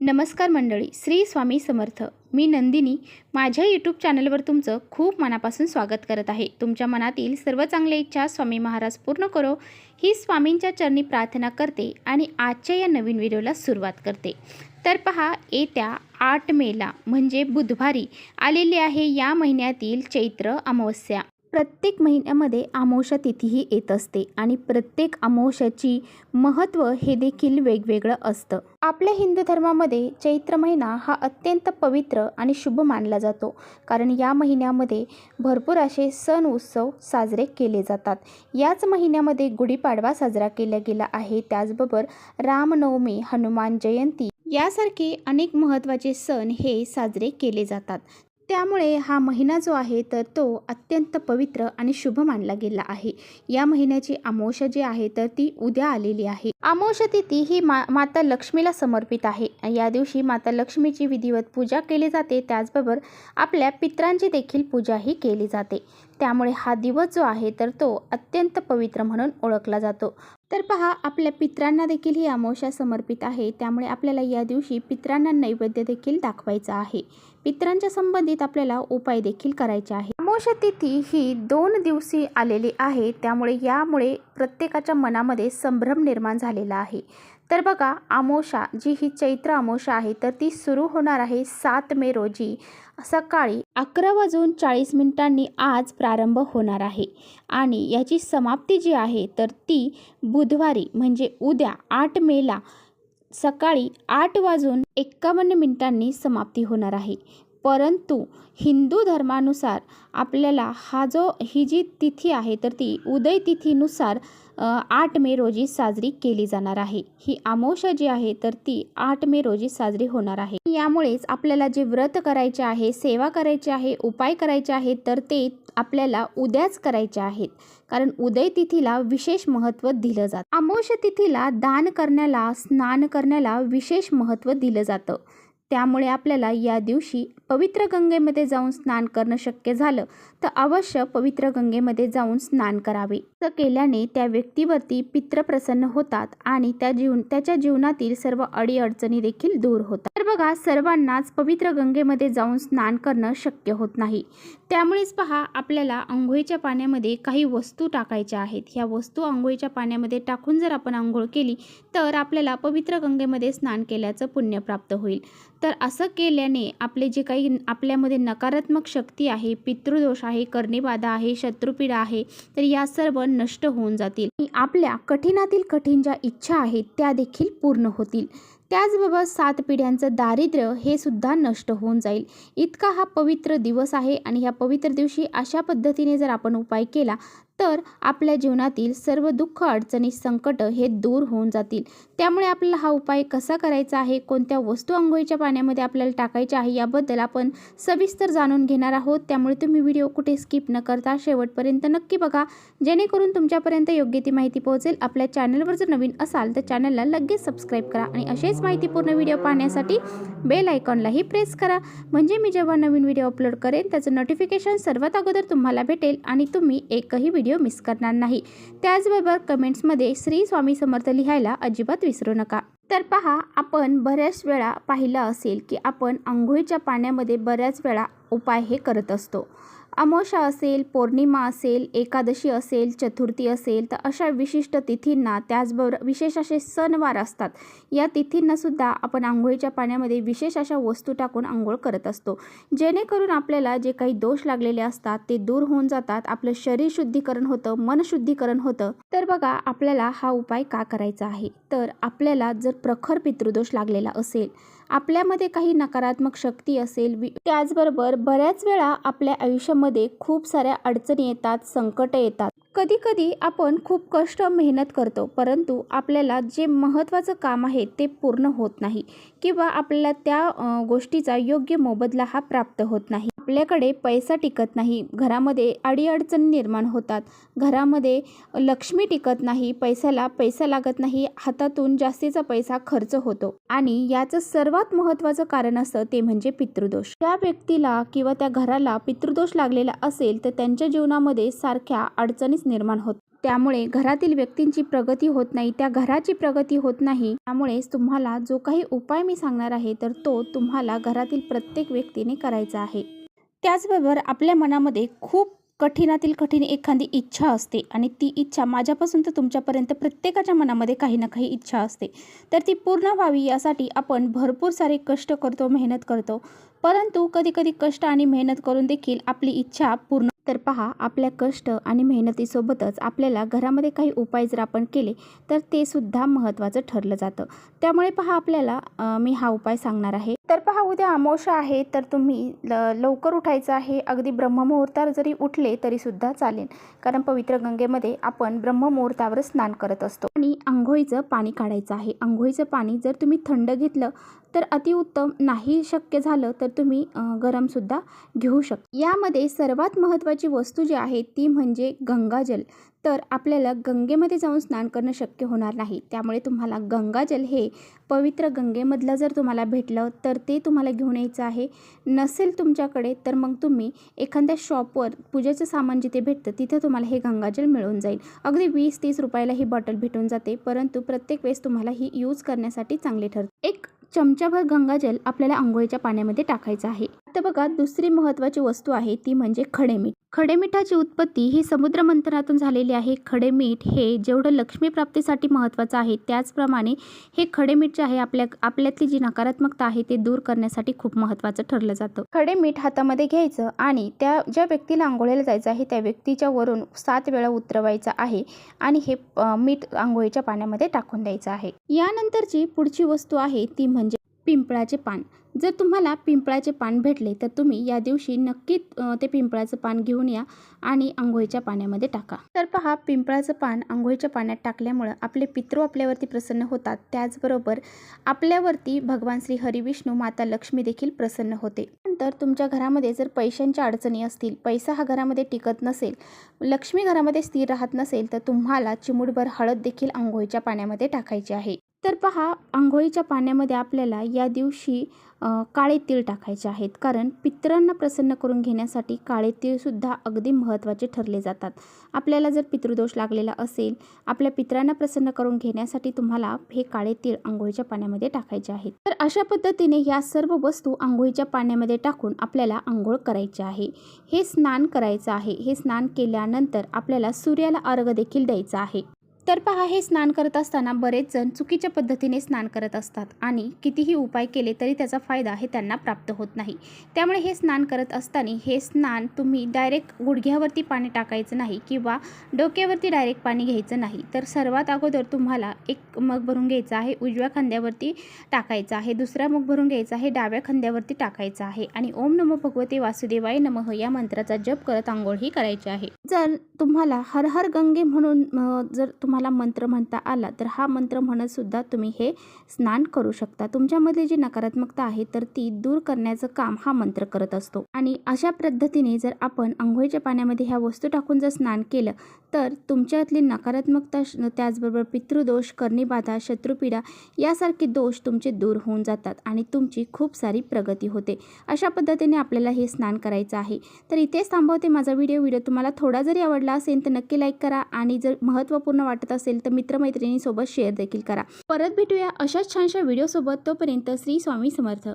नमस्कार मंडळी श्री स्वामी समर्थ. मी नंदिनी. माझ्या यूट्यूब चॅनलवर तुमचं खूप मनापासून स्वागत करत आहे. तुमच्या मनातील सर्व चांगल्या इच्छा स्वामी महाराज पूर्ण करो. ही स्वामींच्या चरणी प्रार्थना करते आणि आजच्या या नवीन व्हिडिओला सुरुवात करते. तर पहा येत्या आठ मेला म्हणजे बुधवारी आलेली आहे या महिन्यातील चैत्र अमावस्या. प्रत्येक महिन्यामध्ये आमोशा तिथीही येत असते आणि प्रत्येक आमोशाची महत्त्व हे देखील वेगवेगळं असतं. आपल्या हिंदू धर्मामध्ये चैत्र महिना हा अत्यंत पवित्र आणि शुभ मानला जातो. कारण या महिन्यामध्ये भरपूर असे सण उत्सव साजरे केले जातात. याच महिन्यामध्ये गुढीपाडवा साजरा केला गेला आहे. त्याचबरोबर रामनवमी हनुमान जयंती यासारखे अनेक महत्त्वाचे सण हे साजरे केले जातात. त्यामुळे हा महिना जो आहे तर तो अत्यंत पवित्र आणि शुभ मानला गेला आहे. या महिन्याची अमावस्या जी आहे तर ती उद्या आलेली आहे. अमावस्या तिथी ही मा माता लक्ष्मीला समर्पित आहे. या दिवशी माता लक्ष्मीची विधिवत पूजा केली जाते. त्याचबरोबर आपल्या पित्रांची देखील पूजाही केली जाते. त्यामुळे हा दिवस जो आहे तर तो अत्यंत पवित्र म्हणून ओळखला जातो. तर पहा आपल्या पित्रांना देखील ही अमावस्या समर्पित आहे. त्यामुळे आपल्याला या दिवशी पित्रांना नैवेद्य देखील दाखवायचा आहे. पित्रांच्या संबंधित आपल्याला उपाय देखील करायचे आहे अमावस्या तिथी ही दोन दिवशी आलेली आहे. त्यामुळे यामुळे प्रत्येकाच्या मनामध्ये संभ्रम निर्माण झालेला आहे. तर बघा आमोशा जी ही चैत्र आमोशा आहे तर ती सुरू होणार आहे सात मे रोजी. सकाळी अकरा वाजून चाळीस मिनिटांनी आज प्रारंभ होणार आहे. आणि याची समाप्ती जी आहे तर ती बुधवारी म्हणजे उद्या आठ मेला सकाळी आठ वाजून एक्कावन्न मिनिटांनी समाप्ती होणार आहे. परंतु हिंदू धर्मानुसार आपल्याला हा जो ही जी तिथी आहे तर ती उदय तिथीनुसार आठ मे रोजी साजरी केली जाणार आहे. ही अमावस्या जी आहे तर ती आठ मे रोजी साजरी होणार आहे. यामुळेच आपल्याला जे व्रत करायचे आहे सेवा करायची आहे उपाय करायचे आहेत तर ते आपल्याला उद्याच करायचे आहेत. कारण उदय तिथीला विशेष महत्त्व दिलं जातं. अमावस्या तिथीला दान करण्याला स्नान करण्याला विशेष महत्त्व दिलं जातं. त्यामुळे आपल्याला या दिवशी पवित्र गंगेमध्ये जाऊन स्नान करणं शक्य झालं तर अवश्य पवित्र गंगेमध्ये जाऊन स्नान करावे. असं केल्याने त्या व्यक्तीवरती पित्र प्रसन्न होतात आणि त्या जीवन त्याच्या जीवनातील सर्व अडीअडचणी देखील दूर होतात. तर बघा सर्वांनाच पवित्र गंगेमध्ये जाऊन स्नान करणं शक्य होत नाही. त्यामुळेच पहा आपल्याला आंघोळीच्या पाण्यामध्ये काही वस्तू टाकायच्या आहेत. ह्या वस्तू आंघोळीच्या पाण्यामध्ये टाकून जर आपण आंघोळ केली तर आपल्याला पवित्र गंगेमध्ये स्नान केल्याचं पुण्य प्राप्त होईल. तर असं केल्याने आपले जे काही आपल्यामध्ये नकारात्मक शक्ती आहे पितृदोष आहे कर्णेबाधा आहे शत्रुपीडा आहे तर या सर्व नष्ट होऊन जातील. आपल्या कठीणातील कठीण ज्या इच्छा आहेत त्या देखील पूर्ण होतील. त्याचबरोबर सात पिढ्यांचं दारिद्र्य हे सुद्धा नष्ट होऊन जाईल. इतका हा पवित्र दिवस आहे आणि ह्या पवित्र दिवशी अशा पद्धतीने जर आपण उपाय केला तर आपल्या जीवनातील सर्व दुःख अडचणी संकट हे दूर होऊन जातील. त्यामुळे आपल्याला हा उपाय कसा करायचा आहे? कोणत्या वस्तू आंघोळीच्या पाण्यामध्ये आपल्याला टाकायच्या आहे? याबद्दल आपण सविस्तर जाणून घेणार आहोत. त्यामुळे तुम्ही व्हिडिओ कुठे स्किप न करता शेवटपर्यंत नक्की बघा. जेणेकरून तुमच्यापर्यंत योग्य ती माहिती पोहोचेल. आपल्या चॅनलवर जर नवीन असाल तर चॅनलला लगेच सबस्क्राईब करा आणि असेच माहितीपूर्ण व्हिडिओ पाहण्यासाठी बेल आयकॉनलाही प्रेस करा. म्हणजे मी जेव्हा नवीन व्हिडिओ अपलोड करेन त्याचं नोटिफिकेशन सर्वात अगोदर तुम्हाला भेटेल आणि तुम्ही एकही व्हिडिओ व्हिडिओ मिस करणार नाही. त्याचबरोबर कमेंट्समध्ये श्री स्वामी समर्थ लिहायला अजिबात विसरू नका. तर पहा आपण बऱ्याच वेळा पाहिलं असेल की आपण आंघोळीच्या पाण्यामध्ये बऱ्याच वेळा उपाय हे करत असतो. अमावस्या असेल पौर्णिमा असेल एकादशी असेल चतुर्थी असेल तर अशा विशिष्ट तिथींना त्याचबरोबर विशेष असे सणवार असतात. या तिथींनासुद्धा आपण आंघोळीच्या पाण्यामध्ये विशेष अशा वस्तू टाकून आंघोळ करत असतो. जेणेकरून आपल्याला जे काही दोष लागलेले असतात ते दूर होऊन जातात आपलं शरीर शुद्धीकरण होतं मन शुद्धीकरण होतं. तर बघा आपल्याला हा उपाय का करायचा आहे? तर आपल्याला जर प्रखर पितृदोष लागलेला असेल आपल्यामध्ये काही नकारात्मक शक्ती असेल त्याचबरोबर बऱ्याच वेळा आपल्या आयुष्यामध्ये खूप साऱ्या अडचणी येतात संकट येतात. कधीकधी आपण खूप कष्ट मेहनत करतो परंतु आपल्याला जे महत्त्वाचं काम आहे ते पूर्ण होत नाही किंवा आपल्याला त्या गोष्टीचा योग्य मोबदला हा प्राप्त होत नाही. आपल्याकडे पैसा टिकत नाही घरामध्ये अडीअडचणी निर्माण होतात घरामध्ये लक्ष्मी टिकत नाही पैशाला पैसा लागत नाही हातातून जास्तीचा पैसा खर्च होतो आणि याचं सर्वात महत्त्वाचं कारण असतं ते म्हणजे पितृदोष. त्या व्यक्तीला किंवा त्या घराला पितृदोष लागलेला असेल तर त्यांच्या जीवनामध्ये सारख्या अडचणीच निर्माण होत. त्यामुळे घरातील व्यक्तींची प्रगती होत नाही. त्या घराची प्रगती होत नाही. त्यामुळेच तुम्हाला जो काही उपाय मी सांगणार आहे तर तो तुम्हाला घरातील प्रत्येक व्यक्तीने करायचा आहे. त्याचबरोबर आपल्या मनामध्ये खूप कठीणातील कठीण एखादी इच्छा असते आणि ती इच्छा माझ्यापासून तर तुमच्यापर्यंत प्रत्येकाच्या मनामध्ये काही ना काही इच्छा असते. तर ती पूर्ण व्हावी यासाठी आपण भरपूर सारे कष्ट करतो मेहनत करतो. परंतु कधीकधी कष्ट आणि मेहनत करून देखील आपली इच्छा पूर्ण तर पहा आपल्या कष्ट आणि मेहनतीसोबतच आपल्याला घरामध्ये काही उपाय जर आपण केले तर ते सुद्धा महत्त्वाचं ठरलं जातं. त्यामुळे पहा आपल्याला मी हा उपाय सांगणार आहे. तर पहा उद्या अमावस्या आहे तर तुम्ही ल लवकर उठायचं आहे. अगदी ब्रह्ममुहूर्तावर जरी उठले तरीसुद्धा चालेल. कारण पवित्र गंगेमध्ये आपण ब्रह्ममुहूर्तावर स्नान करत असतो. आणि आंघोळीचं पाणी काढायचं आहे. आंघोळीचं पाणी जर तुम्ही थंड घेतलं तर अतिउत्तम नाही शक्य झालं तर तुम्ही गरमसुद्धा घेऊ शकता. यामध्ये सर्वात महत्त्वाचं वस्तू जी आहे ती म्हणजे गंगाजल. तर आपल्याला गंगेमध्ये जाऊन स्नान करणं शक्य होणार नाही. त्यामुळे तुम्हाला गंगाजल हे पवित्र गंगेमधलं जर तुम्हाला भेटलं तर ते तुम्हाला घेऊन यायचं आहे. नसेल तुमच्याकडे तर मग तुम्ही एखाद्या शॉपवर पूजेचं सामान जिथे भेटतं तिथे तुम्हाला हे गंगाजल मिळून जाईल. अगदी वीस तीस रुपयाला ही बॉटल भेटून जाते परंतु प्रत्येक वेळेस तुम्हाला ही यूज करण्यासाठी चांगली ठरते. एक चमचाभर गंगाजल आपल्याला आंघोळीच्या पाण्यामध्ये टाकायचं आहे. आता बघा दुसरी महत्त्वाची वस्तू आहे ती म्हणजे खडेमीठ खडेमिठाची उत्पत्ती ही समुद्र मंथनातून झालेली आहे. खडेमीठ हे जेवढं लक्ष्मी प्राप्तीसाठी महत्त्वाचं आहे त्याचप्रमाणे हे खडेमीठ जे आहे आपल्या आपल्यातली जी नकारात्मकता आहे ते दूर करण्यासाठी खूप महत्त्वाचं ठरलं जातं. खडेमीठ हातामध्ये घ्यायचं आणि त्या ज्या व्यक्तीला आंघोळीला जायचं आहे त्या व्यक्तीच्या वरून सात वेळा उतरवायचं आहे आणि हे मीठ आंघोळीच्या पाण्यामध्ये टाकून द्यायचं आहे. यानंतरची पुढची वस्तू आहे ती म्हणजे पिंपळाचे पान. जर तुम्हाला पिंपळाचे पान भेटले तर तुम्ही या दिवशी नक्की ते पिंपळाचं पान घेऊन या आणि आंघोळीच्या पाण्यामध्ये टाका. तर पहा पिंपळाचं पान आंघोळीच्या पाण्यात टाकल्यामुळं आपले पितृ आपल्यावरती प्रसन्न होतात. त्याचबरोबर आपल्यावरती भगवान श्री हरिविष्णू माता लक्ष्मी देखील प्रसन्न होते. नंतर तुमच्या घरामध्ये जर पैशांच्या अडचणी असतील पैसा हा घरामध्ये टिकत नसेल लक्ष्मी घरामध्ये स्थिर राहत नसेल तर तुम्हाला चिमूटभर हळद देखील आंघोळीच्या पाण्यामध्ये टाकायची आहे. तर पहा आंघोळीच्या पाण्यामध्ये आपल्याला या दिवशी काळे तीळ टाकायचे आहेत. कारण पितरांना प्रसन्न करून घेण्यासाठी काळे तीळसुद्धा अगदी महत्त्वाचे ठरले जातात. आपल्याला जर पितृदोष लागलेला असेल आपल्या पितरांना प्रसन्न करून घेण्यासाठी तुम्हाला हे काळे तीळ आंघोळीच्या पाण्यामध्ये टाकायचे आहेत. तर अशा पद्धतीने या सर्व वस्तू आंघोळीच्या पाण्यामध्ये टाकून आपल्याला आंघोळ करायची आहे. हे स्नान करायचं आहे. हे स्नान केल्यानंतर आपल्याला सूर्याला अर्घ देखील द्यायचा आहे. तर पहा हे स्नान करत असताना बरेच जण चुकीच्या पद्धतीने स्नान करत असतात आणि कितीही उपाय केले तरी त्याचा फायदा हे त्यांना प्राप्त होत नाही. त्यामुळे हे स्नान करत असताना हे स्नान तुम्ही डायरेक्ट गुडघ्यावरती पाणी टाकायचं नाही किंवा डोक्यावरती डायरेक्ट पाणी घ्यायचं नाही. तर सर्वात अगोदर तुम्हाला एक मग भरून घ्यायचा आहे उजव्या खांद्यावरती टाकायचा आहे दुसरा मग भरून घ्यायचा आहे डाव्या खांद्यावरती टाकायचा आहे आणि ओम नमो भगवते वासुदेवाय नमः या मंत्राचा जप करत आंघोळ ही करायची आहे. जर तुम्हाला हर हर गंगे म्हणून जर जर तुम्हाला मंत्र म्हणता आला तर हा मंत्र म्हणत सुद्धा तुम्ही हे स्नान करू शकता. तुमच्यामधली जी नकारात्मकता आहे तर ती दूर करण्याचं काम हा मंत्र करत असतो. आणि अशा पद्धतीने जर आपण आंघोळीच्या पाण्यामध्ये ह्या वस्तू टाकून जर स्नान केलं तर तुमच्यातली नकारात्मकता त्याचबरोबर पितृदोष कर्णीबाधा शत्रुपीडा यासारखे दोष तुमचे दूर होऊन जातात आणि तुमची खूप सारी प्रगती होते. अशा पद्धतीने आपल्याला हे स्नान करायचं आहे. तर इथेच थांबवते माझा व्हिडिओ. व्हिडिओ तुम्हाला थोडा जरी आवडला असेल तर नक्की लाईक करा आणि जर महत्त्वपूर्ण वाटत असेल तर मित्रमैत्रिणींसोबत शेअर देखील करा. परत भेटूया अशाच छानशा व्हिडिओसोबत तोपर्यंत श्री स्वामी समर्थ.